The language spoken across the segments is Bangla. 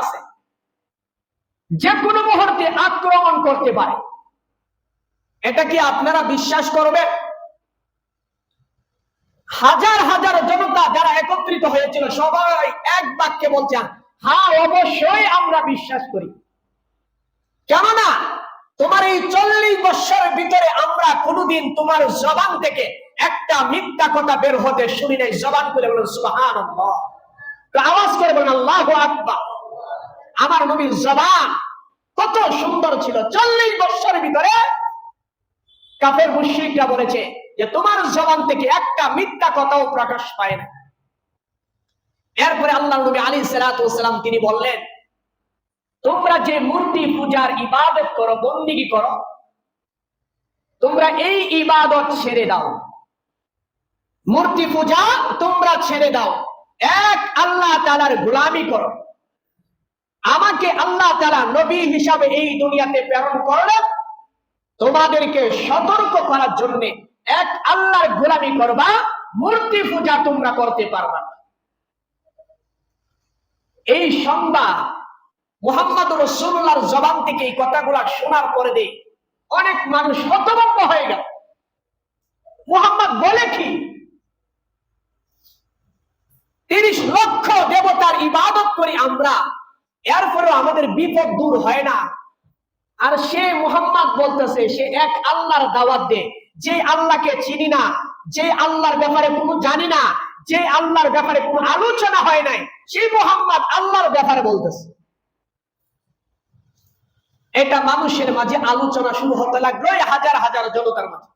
আছে। যে কোনো মুহূর্তে আক্রমণ করতে পারে। এটা কি আপনারা বিশ্বাস করবেন? হাজার হাজার জনতা যারা একত্রিত হয়েছিল, সবাই এক বাক্যে বলছেন হ্যাঁ অবশ্যই আমরা বিশ্বাস করি। কেননা, তোমার এই চল্লিশ বৎসরের ভিতরে আমরা কোনোদিন তোমার জবান থেকে একটা মিথ্যা কথা বের হতে শুনি নাই জবান করে বলেন সুবাহান আওয়াজ করে বলেন, আল্লাহ আকবার। আমার নবীর জবান কত সুন্দর ছিল। চল্লিশ বৎসরের ভিতরে কাফের মুশ্রিকরা বলেছে যে তোমার জবান থেকে একটা মিথ্যা কথাও প্রকাশ পায় না। এরপরে আল্লাহ নবী আলী সালাম তিনি বললেন, তোমরা যে মূর্তি পূজার ইবাদত করো, বন্দিগি করো, তোমরা এই ইবাদত ছেড়ে দাও। মূর্তি পূজা তোমরা ছেড়ে দাও। এক আল্লাহ তালার গোলামি করো। আমাকে আল্লাহ তালা নবী হিসাবে এই দুনিয়াতে প্রেরণ করলেন। তোমাদেরকে সতর্ক করার জন্য এক আল্লাহর গোলামি করবা, মূর্তি পূজা তোমরা করতে পারবা এই সংবাদ মোহাম্মদ রসুল্লাহর জবান থেকে এই কথাগুলা শোনার পরে দিয়ে অনেক মানুষ হতভম্ব হয়ে গেল। মোহাম্মদ বলে কি? তিরিশ লক্ষ দেবতার ইবাদত করি আমরা এরপরেও আমাদের বিপদ দূর হয় না। আর সে মোহাম্মদ বলতেছে, সে এক আল্লাহর দাওয়াত দে যে আল্লাহকে চিনি না, যে আল্লাহর ব্যাপারে কোনো জানি না, যে আল্লাহর ব্যাপারে কোনো আলোচনা হয় নাই সেই মোহাম্মদ আল্লাহর ব্যাপারে বলতেছে। এটা মানুষের মাঝে আলোচনা শুরু হতে লাগল হাজার হাজার জনতার মাঝে।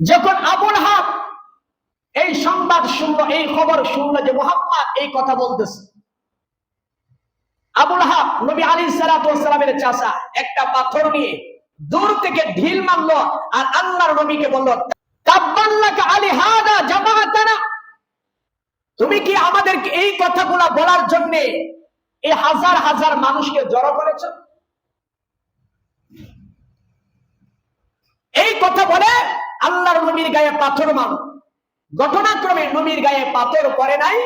যখন আবুল হাব এই সংবাদ শুনলো, এই খবর শুনলো যে মোহাম্মদ এই কথা বলতেছে। আবুল হাব নবী আলী সালামের চাষা একটা পাথর নিয়ে দূর থেকে ঢিল মারলো আর আল্লাহর নবীকে বলল তুমি কি আমাদেরকে এই কথাগুলা বলার জন্য এই হাজার হাজার মানুষকে জড়ো করেছ? এই কথা বলে আল্লাহর নবীর গায়ে পাথর মানো ঘটনাক্রমে নবীর গায়ে পাথর পড়ে নাই,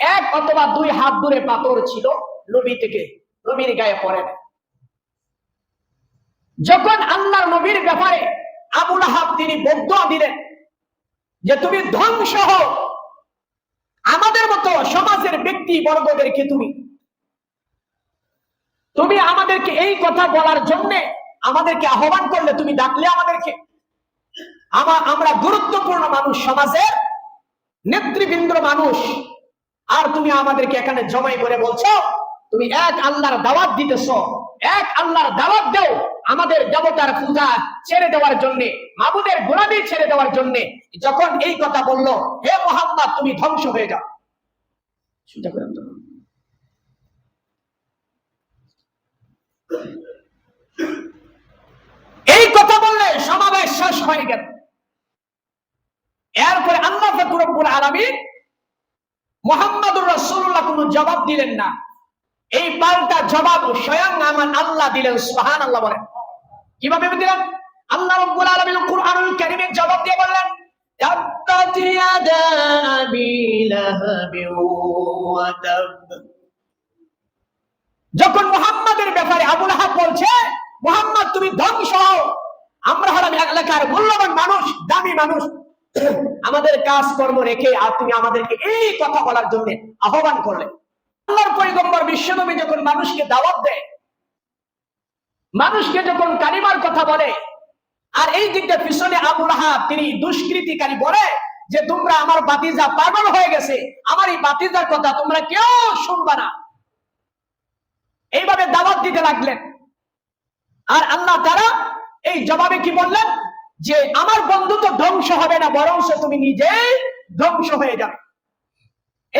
এক অথবা দুই হাত দূরে পাথর ছিল। নবী থেকে, নবীর গায়ে পড়ে যখন আল্লাহর নবীর ব্যাপারে আবুল আহাব তিনি বদ্ধ দিলেন যে, তুমি ধ্বংস হও। আমাদের মতো সমাজের ব্যক্তি বর্গদেরকে তুমি তুমি আমাদেরকে এই কথা বলার জন্য আমাদেরকে আহ্বান করলে, তুমি ডাকলে আমাদেরকে। আমার আমরা গুরুত্বপূর্ণ মানুষ সমাজের নেতৃবৃন্দ মানুষ। আর তুমি আমাদেরকে এখানে জমাই করে বলছো তুমি এক আল্লাহর দাওয়াত দিতেছ, এক আল্লাহর দাওয়াত দেও আমাদের দেবতার পূজা ছেড়ে দেওয়ার জন্য, মাবুদের গোলামি ছেড়ে দেওয়ার জন্য। যখন এই কথা বলল, হে মোহাম্মদ, তুমি ধ্বংস হয়ে যাও। এই কথা বললে সমাবেশ শেষ হয়ে গেল। এরপরে আল্লাহ ফকরবুল আলমী মোহাম্মদুর রসুল্লাহ কোন জবাব দিলেন না। এই পাল্টা জবাব স্বয়ং আমার আল্লাহ দিলেন সুহান আল্লাহ বলেন। কীভাবে দিলেন আল্লাহ রব্বুল আলামিন কুরআনুল জবাব দিয়ে বললেন আবি যখন মুহাম্মাদের ব্যাপারে আবুল আহাব বলছে, মুহাম্মদ, তুমি ধ্বংস হও। আমরা হলাম এলাকার মূল্যবান মানুষ, দামি মানুষ। আমাদের কাজ কর্ম রেখে আর তুমি আমাদেরকে এই কথা বলার জন্য আহ্বান করলেন আল্লাহর পৈগম্বর বিশ্বনবী যখন মানুষকে দাওয়াত দেয়, মানুষকে যখন কালিমার কথা বলে, আর এই দিকটা পিছনে আবুল আহাব তিনি দুষ্কৃতিকারী বলে যে, তোমরা আমার বাতিজা পাগল হয়ে গেছে, আমার এই বাতিজার কথা তোমরা কেউ শুনবা না। এইভাবে দাওয়াত দিতে লাগলেন। আর আল্লাহ তারা এই জবাবে কি বললেন? যে, আমার বন্ধু তো ধ্বংস হবে না, বরং তুমি নিজেই ধ্বংস হয়ে যাবে।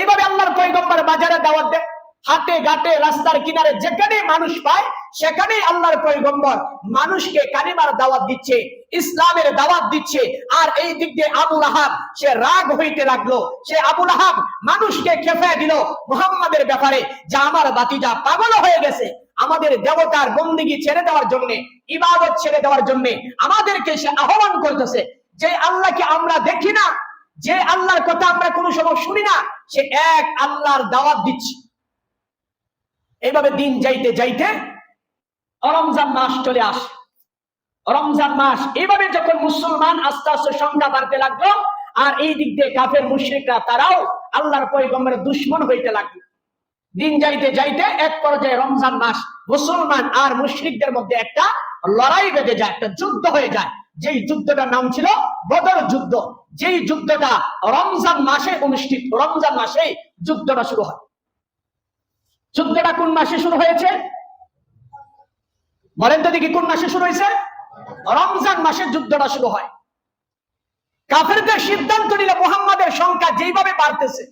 এইভাবে আল্লাহর পৈগম্বর বাজারে দাওয়াত দেয়। হাটে, ঘাটে, রাস্তার কিনারে যেখানে মানুষ পায়, সেখানেই আল্লাহর পৈগম্বর মানুষকে কালিমার দাওয়াত দিচ্ছে, ইসলামের দাওয়াত দিচ্ছে। আর এই দিক দিয়ে আবুল আহাব, সে রাগ হইতে লাগল। সে আবুল আহাব মানুষকে খেপে দিল মুহাম্মাদের ব্যাপারে, যা আমার বাতিজা পাগল হয়ে গেছে। আমাদের দেবতার বন্দিগি ছেড়ে দেওয়ার জন্য, ইবাদত ছেড়ে দেওয়ার জন্য আমাদেরকে সে আহ্বান করতেছে যে, আল্লাহকে আমরা দেখি না যে আল্লাহর কথা আমরা কোনো সময় শুনি না, সে এক আল্লাহর দাওয়াত দিচ্ছে। এইভাবে দিন যাইতে যাইতে রমজান মাস চলে আসে। রমজান মাস, এইভাবে যখন মুসলমান আস্তে আস্তে সংখ্যা বাড়তে লাগল, আর এই দিক দিয়ে কাফের মুশ্রিকরা তারাও আল্লাহর পয়গম্বরের দুশ্মন হইতে লাগল। দিন যাইতে যাইতে এক পর্যায়ে রমজান মাস, মুসলমান আর মুশরিকদের মধ্যে একটা লড়াই বেঁধে যায়, একটা যুদ্ধ হয়ে যায়। যেই যুদ্ধটার নাম ছিল বদর যুদ্ধ, যেই যুদ্ধটা রমজান মাসে অনুষ্ঠিত, রমজান মাসে যুদ্ধটা শুরু হয়। যুদ্ধটা কোন মাসে শুরু হয়েছে? বলেন তো দেখি কোন মাসে শুরু হয়েছে? রমজান মাসে যুদ্ধটা শুরু হয়। কাফেরদের সিদ্ধান্ত নিলে মোহাম্মদের সংখ্যা যেইভাবে বাড়তেছে।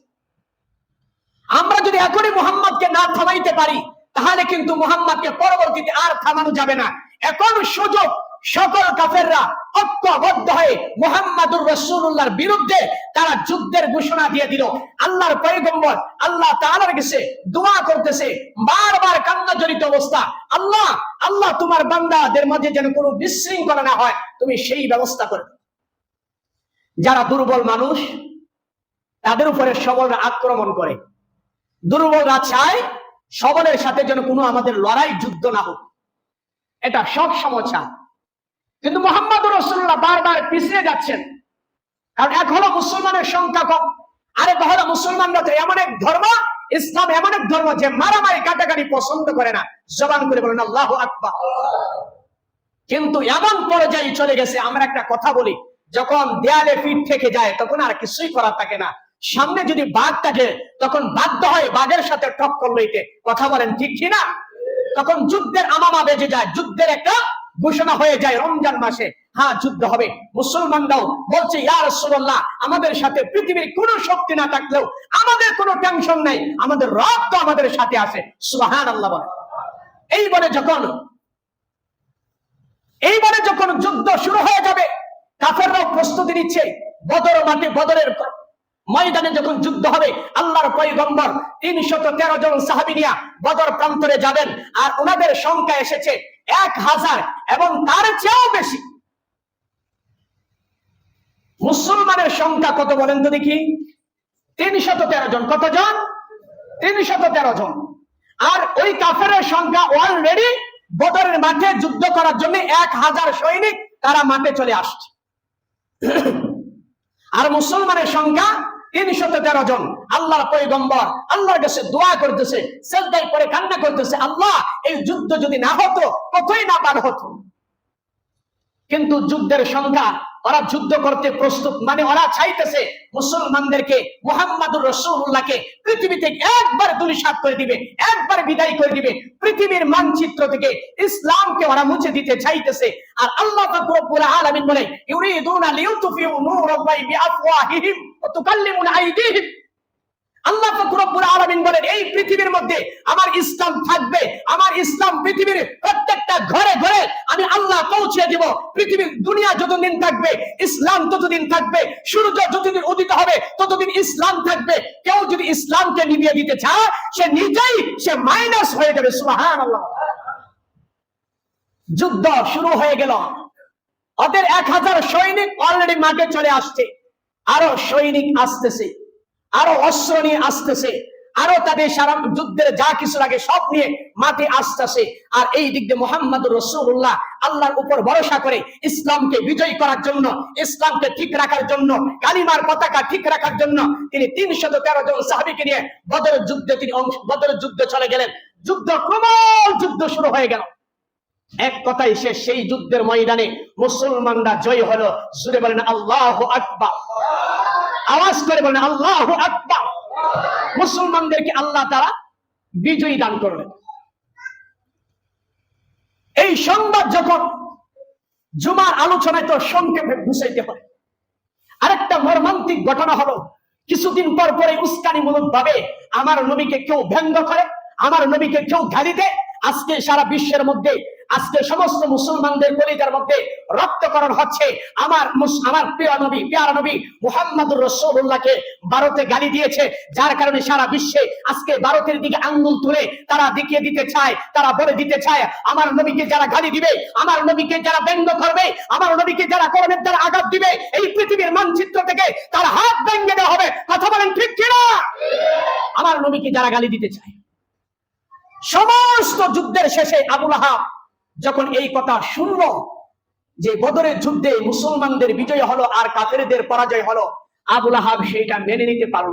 আমরা যদি এখনই মোহাম্মদকে না থামাইতে পারি, তাহলে কিন্তু মোহাম্মদকে পরবর্তীতে আর থামানো যাবে না। এখন সুযোগ সকল কাফেররা ঐক্যবদ্ধ হয়ে মোহাম্মদুর রসুল্লাহর বিরুদ্ধে তারা যুদ্ধের ঘোষণা দিয়ে দিল। আল্লাহর পয়গম্বর আল্লাহ তাআলার কাছে দোয়া করতেছে, বারবার কান্না জড়িত অবস্থা। আল্লাহ আল্লাহ তোমার বান্দাদের মাঝে যেন কোনো বিশৃঙ্খলা না হয়, তুমি সেই ব্যবস্থা করে দাও। যারা দুর্বল মানুষ, তাদের উপরে সবলরা আক্রমণ করে। দুর্বলরা চায় সবলের সাথে যেন কোনো আমাদের লড়াই যুদ্ধ না হোক। এটা সব সমস্যা কিন্তু মোহাম্মদ রসুল্লাহ বারবার পিছিয়ে যাচ্ছেন। কারণ হলো মুসলমানের সংখ্যা কম, আরেক হলো মুসলমানরা তো এমন এক ধর্ম, ইসলাম এমন এক ধর্ম যে মারামারি কাটাকাটি পছন্দ করে না। জবান করে বলেন, আল্লাহ আকবার। কিন্তু এমন পর্যায়ে চলে গেছে, আমরা একটা কথা বলি, যখন দেয়ালে পিঠ থেকে যায়, তখন আর কিছুই করার থাকে না। সামনে যদি বাঘ থাকে, তখন বাধ্য হয় বাঘের সাথে টক্কর লইতে। কথা বলেন ঠিক কি না তখন যুদ্ধের আমামা বেজে যায়, যুদ্ধের একটা ঘোষণা হয়ে যায় রমজান মাসে। হ্যাঁ যুদ্ধ হবে। মুসলমানরাও বলছে, ইয়া রাসূলুল্লাহ, আমাদের সাথে পৃথিবীর কোনো শক্তি না থাকলেও আমাদের কোনো টেনশন নাই। আমাদের রব তো আমাদের সাথে আছে। সুবহানাল্লাহ বলে। এই বলে যখন, এইবারে যখন যুদ্ধ শুরু হয়ে যাবে, কাফেররাও প্রস্তুতি নিচ্ছে। বদর মাঠে বদরের ময়দানে যখন যুদ্ধ হবে, আল্লাহর পয়গম্বর তিনশত তেরো জন সাহাবিনিয়া বদর প্রান্তরে যাবেন। আর ওনাদের সংখ্যা এসেছে এক হাজার এবং তার চেয়েও বেশি। মুসলমানের সংখ্যা কত বলেন তো দেখি? তিনশত তেরো জন। কতজন? তিনশত তেরো জন। আর ওই কাফেরের সংখ্যা অলরেডি বদরের মাঠে যুদ্ধ করার জন্য এক হাজার সৈনিক তারা মাঠে চলে আসছে। আর মুসলমানের সংখ্যা তিনশত তেরো জন। আল্লাহর পয়গম্বর, আল্লাহর কাছে দোয়া করতেছে পরে কান্না করতেছে, আল্লাহ, এই যুদ্ধ যদি না হতো, কতই না পার হতো? কিন্তু যুদ্ধের সংখ্যা, ওরা যুদ্ধ করতে প্রস্তুত মানে ওরা চাইতেছে মুসলমানদেরকে, মোহাম্মদুর রসুল্লাহকে পৃথিবী থেকে একবার দুলিশাত করে দিবে, একবার বিদায় করে দিবে। পৃথিবীর মানচিত্র থেকে ইসলামকে ওরা মুছে দিতে চাইতেছে। আর আল্লাহ রব্বুল বলে ইউরিদুনা লিউতফিউ বিআফওয়াহিহিম। আল্লাহ আলামিন বলেন, এই পৃথিবীর মধ্যে আমার ইসলাম থাকবে, আমার ইসলাম পৃথিবীর প্রত্যেকটা ঘরে ঘরে আমি আল্লাহ পৌঁছে দিব। পৃথিবীর দুনিয়া যতদিন থাকবে, ইসলাম ততদিন থাকবে, সূর্য যতদিন উদিত হবে, ততদিন ইসলাম থাকবে। কেউ যদি ইসলামকে নিভিয়ে দিতে চায়, সে নিজেই সে মাইনাস হয়ে যাবে, সুবহানাল্লাহ। যুদ্ধ শুরু হয়ে গেল। ওদের এক হাজার সৈনিক অলরেডি মাঠে চলে আসছে। আরও সৈনিক আসতেছে, আরও অস্ত্র নিয়ে আসতেছে, আরও তাদের সারা যুদ্ধের যা কিছু লাগে সব নিয়ে মাঠে আসতেছে। আর এই দিক দিয়ে মোহাম্মদ রসুল্লাহ আল্লাহর উপর ভরসা করে ইসলামকে বিজয় করার জন্য, ইসলামকে ঠিক রাখার জন্য, কালিমার পতাকা ঠিক রাখার জন্য তিনি তিনশত তেরো জন সাহাবিকে নিয়ে বদর যুদ্ধে তিনি অংশ, বদর যুদ্ধে চলে গেলেন। যুদ্ধ ক্রমশ যুদ্ধ শুরু হয়ে গেল। এক কথাই সে সেই যুদ্ধের ময়দানে মুসলমানরা জয় হলো। সুরে বলেন, আল্লাহ আকবার। আওয়াজ করে বলেন, আল্লাহ আকবার। মুসলমানদেরকে আল্লাহ তারা বিজয়ী দান করলেন। এই সংবাদ যখন জুমার আলোচনায় তো সংক্ষেপে বুঝাইতে হয়। আরেকটা মর্মান্তিক ঘটনা হলো, কিছুদিন পর পরে উস্কানিমূলক ভাবে আমার নবীকে কেউ ব্যঙ্গ করে, আমার নবীকে কেউ গালি দেয়। আজকে সারা বিশ্বের মধ্যে আজকে সমস্ত মুসলমানদের কলিজার মধ্যে রক্তকরণ হচ্ছে। আমার আমার প্রিয় নবী, পেয়ারা নবী মুহাম্মদুর রসুল্লাহকে ভারতে গালি দিয়েছে, যার কারণে সারা বিশ্বে আজকে ভারতের দিকে আঙ্গুল তুলে তারা দেখিয়ে দিতে চায়, তারা বলে দিতে চায়, আমার নবীকে যারা গালি দিবে, আমার নবীকে যারা ব্যঙ্গ করবে, আমার নবীকে যারা করণের দ্বারা আঘাত দিবে, এই পৃথিবীর মানচিত্র থেকে তার হাত ভেঙে দেওয়া হবে। কথা বলেন ঠিক কিনা? আমার নবীকে যারা গালি দিতে চায়, সমস্ত যুদ্ধের শেষে আবুল আহাব যখন এই কথা শুনল যে বদরের যুদ্ধে মুসলমানদের বিজয় হলো আর কাফেরদের পরাজয় হলো আবুল আহাব সেইটা মেনে নিতে পারল।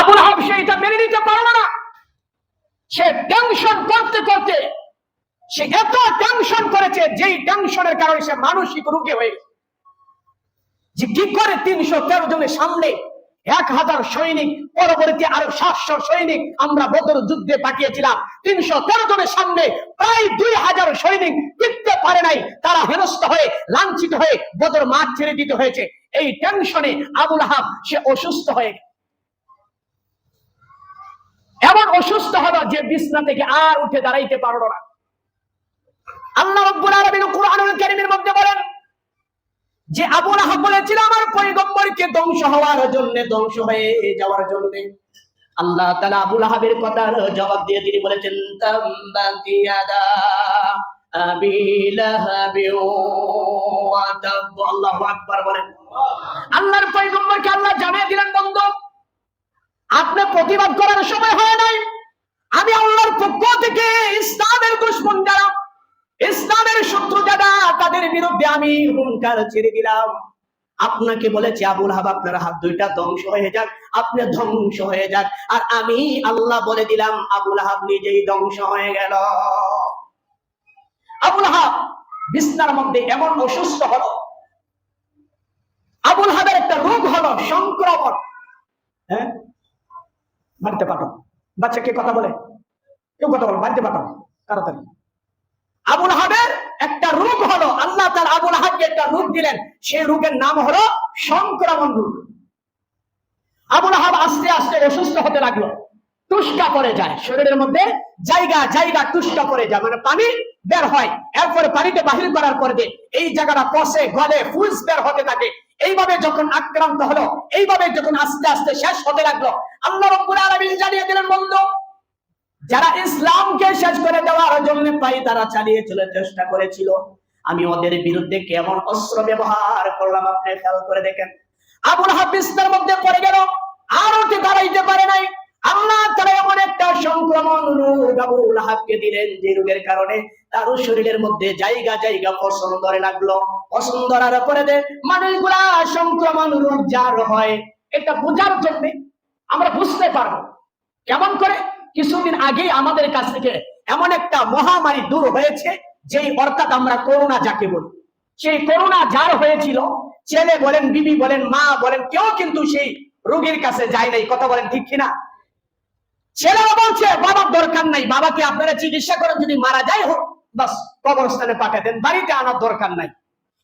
আবুল আহাব সেইটা মেনে নিতে পারল না সে টেনশন করতে করতে, সে এত টেনশন করেছে যেই টেনশনের কারণে সে মানসিক রোগে হয়ে। যে কি করে তিনশো তেরো জনের সামনে এক হাজার সৈনিক, পরবর্তী আরও সাতশো সৈনিক আমরা বদর যুদ্ধে পাঠিয়েছিলাম। তিনশো তেরো জনের সামনে প্রায় দুই হাজার সৈনিক টিকতে পারে নাই। তারা হেনস্থ হয়ে, লাঞ্ছিত হয়ে বদর মাঠ ছেড়ে দিতে হয়েছে। এই টেনশনে আবুল আহাব, সে অসুস্থ হয়ে এমন অসুস্থ হলো যে বিছনা থেকে আর উঠে দাঁড়াইতে পারল না। আল্লাহ রব্বুল আলামিন কুরআনুল কারীমের মধ্যে বলেন যে আবু লাহাব বলেছিল, আমার পয়গম্বরকে ধ্বংস হওয়ার জন্য ধ্বংস হয়ে যাওয়ার জন্য। আল্লাহ তাআলা আবু লাহাবের কথার জবাব দিয়ে তিনি বলেছেন, তাম্বাতি ইয়াদা আবি আকবার বলেন। আল্লাহর পয়গম্বরকে আল্লাহ জানিয়ে দিলেন, বন্ধু, আপনি প্রতিবাদ করার সময় হয় নাই। আমি আল্লাহর পক্ষ থেকে ইসলামের দুশ্মন যারা ইসলামের শত্রু যারা তাদের বিরুদ্ধে আমি হুঙ্কার ছেড়ে দিলাম। আপনাকে বলেছে, আবুল হাব, আপনার হাত দুইটা ধ্বংস হয়ে যাক, আপনি ধ্বংস হয়ে যাক। আর আমি আল্লাহ বলে দিলাম, আবুল হাব নিজেই ধ্বংস হয়ে গেল। আবুল হাব বিছনার মধ্যে এমন অসুস্থ হলো। আবুল হাবের একটা রোগ হলো সংক্রমণ। হ্যাঁ? বাড়িতে পাঠাও বাচ্চাকে কথা বলে। কেউ কথা বলো বাড়িতে পাঠাও তাড়াতাড়ি আবুল হাবের একটা রোগ হলো আল্লাহ তার আবুল হাবকে একটা রোগ দিলেন। সেই নাম হলো সংক্রমণ আবুল হাব আস্তে আস্তে অসুস্থ হতে লাগল। টুস্কা পড়ে যায়। শরীরের মধ্যে জায়গা জায়গা টুস্কা পড়ে যায়। মানে পানি বের হয়। এরপরে পানিতে বাহির করার পরে এই জায়গাটা পচে, গলে, ফুলস বের হতে থাকে। এইভাবে যখন আক্রান্ত হলো, এইভাবে যখন আস্তে আস্তে শেষ হতে লাগল, আল্লাহ জানিয়ে দিলেন, বন্ধু, যারা ইসলামকে শেষ করে দেওয়ার জন্য পাই তারা চালিয়ে চলে চেষ্টা করেছিল আমি ওদের বিরুদ্ধে কেমন অস্ত্র ব্যবহার করলাম, আপনি খেয়াল করে দেখেন। আবুল হাফিজদের মধ্যে পড়ে গেল, আর ওকে দাঁড়াইতে পারে নাই। আল্লাহ তারা এমন একটা সংক্রমণ রোগ আবুল হাবকে দিলেন, যে রোগের কারণে তার শরীরের মধ্যে জায়গা জায়গা পছন্দ ধরে লাগল। পছন্দ ধরার পরে দে মানুষগুলা সংক্রমণ রোগ যার হয়, এটা বোঝার জন্য আমরা বুঝতে পারব। কেমন করে? কিছুদিন আগে আমাদের কাছ থেকে এমন একটা মহামারী দূর হয়েছে যেই অর্থাৎ আমরা করোনা যাকে বলি। সেই করোনা যার হয়েছিল, ছেলে বলেন, বিবি বলেন, মা বলেন, কেউ কিন্তু সেই রোগীর কাছে যায় নাই, কথা বলেন ঠিক কিনা? ছেলেরা বলছে, বাবার দরকার নাই, বাবাকে আপনারা চিকিৎসা করেন, যদি মারা যায় হোক, বাস, কবরস্থানে পাঠিয়ে দেন, বাড়িতে আনার দরকার নাই।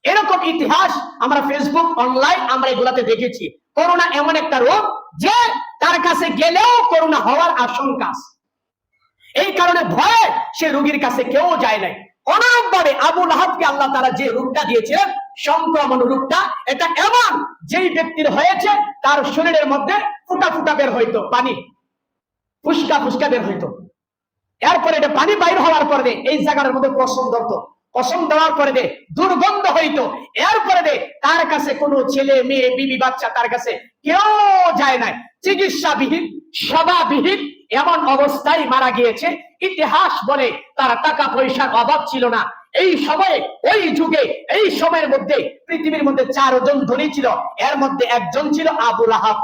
এরকম ইতিহাস আমরা ফেসবুক অনলাইন আমরা এগুলাতে দেখেছি। করোনা এমন একটা রোগ যে তার কাছে গেলেও করোনা হওয়ার আশঙ্কা। এই কারণে ভয়ে সে রোগীর কাছে কেউ যায় নাই। অনুরূপ ভাবে আবু লাহাবকে আল্লাহ তারা যে রোগটা দিয়েছিলেন, সংক্রমণ রোগটা এটা এমন যেই ব্যক্তির হয়েছে, তার শরীরের মধ্যে ফুটা ফুটা বের হইতো, পানি। ফুসকা ফুসকা বের হইতো। এরপরে এটা পানি বাইর হওয়ার পরে এই জায়গার মধ্যে পছন্দ হতো পছন্দ দেওয়ার পরে দে, দুর্গন্ধ হইতো। এরপরে দে, তার কাছে কোনো ছেলে, মেয়ে, বিবি, বাচ্চা তার কাছে কেউ যায় নাই। চিকিৎসাবিহীন, সভাবিহীন এমন অবস্থায় মারা গিয়েছে। ইতিহাস বলে তার টাকা পয়সার অভাব ছিল না। এই সময়ে, ওই যুগে, এই সময়ের মধ্যে পৃথিবীর মধ্যে চারজন ধনী ছিল। এর মধ্যে একজন ছিল আবুল আহাব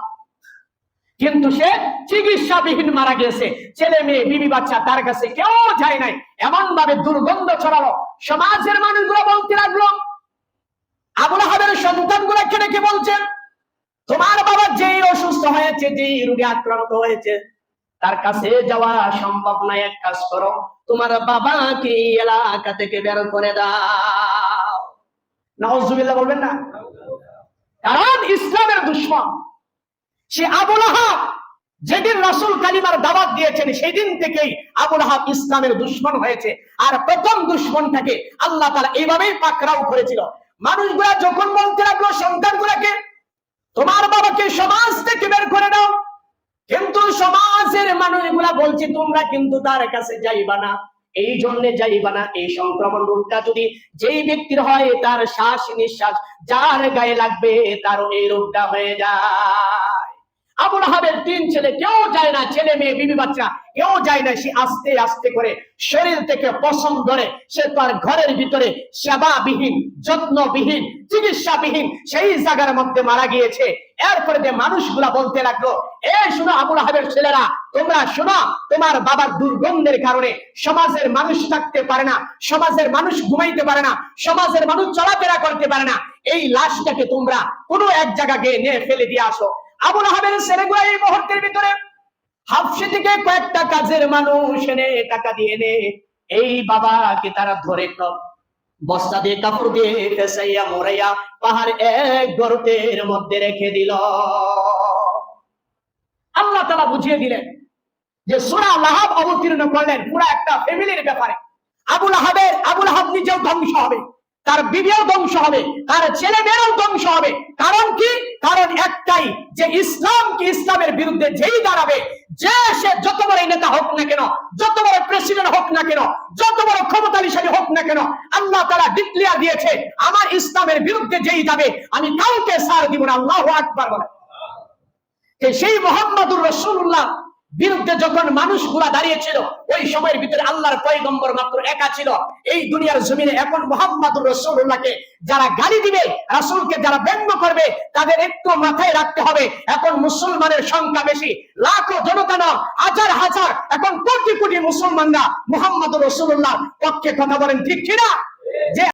কিন্তু সে চিকিৎসাবিহীন মারা গেছে ছেলে মেয়ে, বিবি বাচ্চা, তার কাছে কেউ যায় নাই। এমন ভাবে দুর্গন্ধ ছড়ালো। সমাজের মানুষগুলো বলতে লাগল আবুল আহাবের সন্তানগুলো ডেকে বলছে তোমার বাবা যেই অসুস্থ হয়েছে, যেই রোগে আক্রান্ত হয়েছে তার কাছে যাওয়া সম্ভব নয় এক কাজ করো। তোমার বাবাকে এলাকা থেকে বের করে দাও। নওয়াজুবিল্লাহ বলবেন না? কারণ ইসলামের দুশ্মন, সে আবুল আহাব, যেদিন রাসূল কালিমার দাওয়াত দিয়েছেন সেই দিন থেকেই আবু লাহাব ইসলামের দুশ্মন হয়েছে। আর প্রথম দুশ্মনটাকে আল্লাহ তাআলা এইভাবেই পাকড়াও করেছিল। মানুষগুলা যখন বলতে লাগল, সন্তানগুলাকে, তোমার বাবাকে সমাজ থেকে বের করে দাও। কিন্তু সমাজের মানুষ এগুলা বলছে, তোমরা কিন্তু তার কাছে যাইবা না। এই জন্য যাইবা না। এই সংক্রমণ রোগটা যদি যেই ব্যক্তির হয়, তার শ্বাস নিঃশ্বাস, যার গায়ে লাগবে তার এই রোগটা হয়ে যায়। আবুল আহাবের তিন ছেলে, কেউ যায় না, ছেলে মেয়ে, বিবি বাচ্চা, কেউ যায় না, সে আস্তে আস্তে করে শরীর থেকে পছন্দ ধরে, সে তার ঘরের ভিতরে সেবাবিহীন, যত্নবিহীন, চিকিৎসাবিহীন, সেই জায়গার মধ্যে মারা গিয়েছে। এরপরে যে মানুষগুলা বলতে লাগল, এ শোনো আবুল আহাবের ছেলেরা, তোমরা শোনো, তোমার বাবার দুর্গন্ধের কারণে সমাজের মানুষ থাকতে পারে না, সমাজের মানুষ ঘুমাইতে পারে না, সমাজের মানুষ চলাফেরা করতে পারে না। এই লাশটাকে তোমরা কোনো এক জায়গাকে নিয়ে ফেলে দিয়ে আসো। আবুল আহাবের ছেলেগুলো এই মুহূর্তের ভিতরে হাফসি থেকে কয়েকটা কাজের মানুষ এনে টাকা দিয়ে এনে এই বাবাকে তারা ধরে বস্তা দিয়ে কাপড় দিয়ে ফেসাইয়া, মরাইয়া পাহাড় এক গর্তের মধ্যে রেখে দিল। আল্লাহ তালা বুঝিয়ে দিলেন যে সোনা লাহাব অবতীর্ণ করলেন পুরা একটা ফ্যামিলির ব্যাপারে। আবুল আহাবের আবুল আহাব নিজেও ধ্বংস হবে। তার বিবিও ধ্বংস হবে, তার ছেলে মেয়েরাও ধ্বংস হবে। কারণ কি? কারণ একটাই, যে ইসলাম কি ইসলামের বিরুদ্ধে যেই দাঁড়াবে, যে সে যত বড় নেতা হোক না কেন, যত বড় প্রেসিডেন্ট হোক না কেন, যত বড় ক্ষমতাশালী হোক না কেন, আল্লাহ তারা ডিক্লিয়ার দিয়েছে, আমার ইসলামের বিরুদ্ধে যেই যাবে, আমি কাউকে সার দিব না, আল্লাহ আকবার বলে। সেই মোহাম্মদুর রসুল্লাহ বিরুদ্ধে যখন মানুষগুলা দাঁড়িয়েছিল, ওই সময়ের ভিতরে আল্লাহর পয়গম্বর মাত্র একা ছিল। এই দুনিয়ার জমিনে এখন মোহাম্মদুর রসুল্লাহকে যারা গালি দিবে, রাসূলকে যারা ব্যঙ্গ করবে, তাদের একটু মাথায় রাখতে হবে। এখন মুসলমানের সংখ্যা বেশি। লাখো জনতা না হাজার হাজার, এখন কোটি কোটি মুসলমানরা মোহাম্মদুর রসুল্লাহ পক্ষে কথা বলেন, ঠিক কিনা? যে